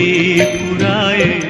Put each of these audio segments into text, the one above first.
সকলি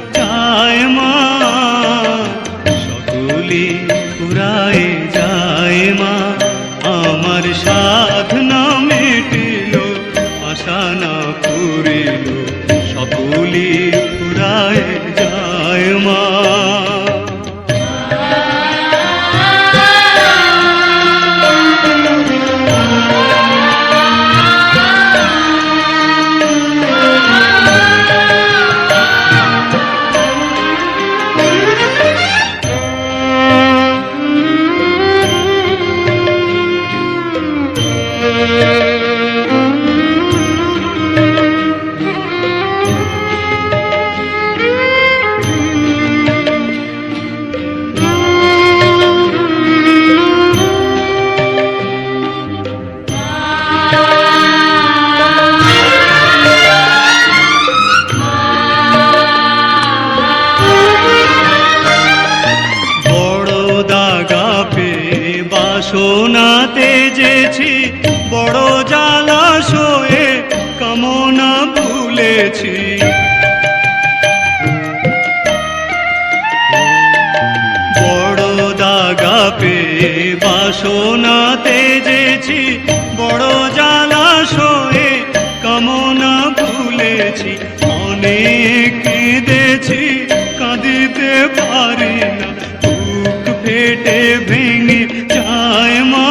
চায় মা বড় জালাশয়ে কামনা ভুলেছি। বড় দাগা পে বাসনাতে তেজেছি বড় জালাশয়ে কামনা ভুলেছি। অনেক কেঁদেছি, কাঁদিতে পারি না ফেটে ভেঙে যায় মা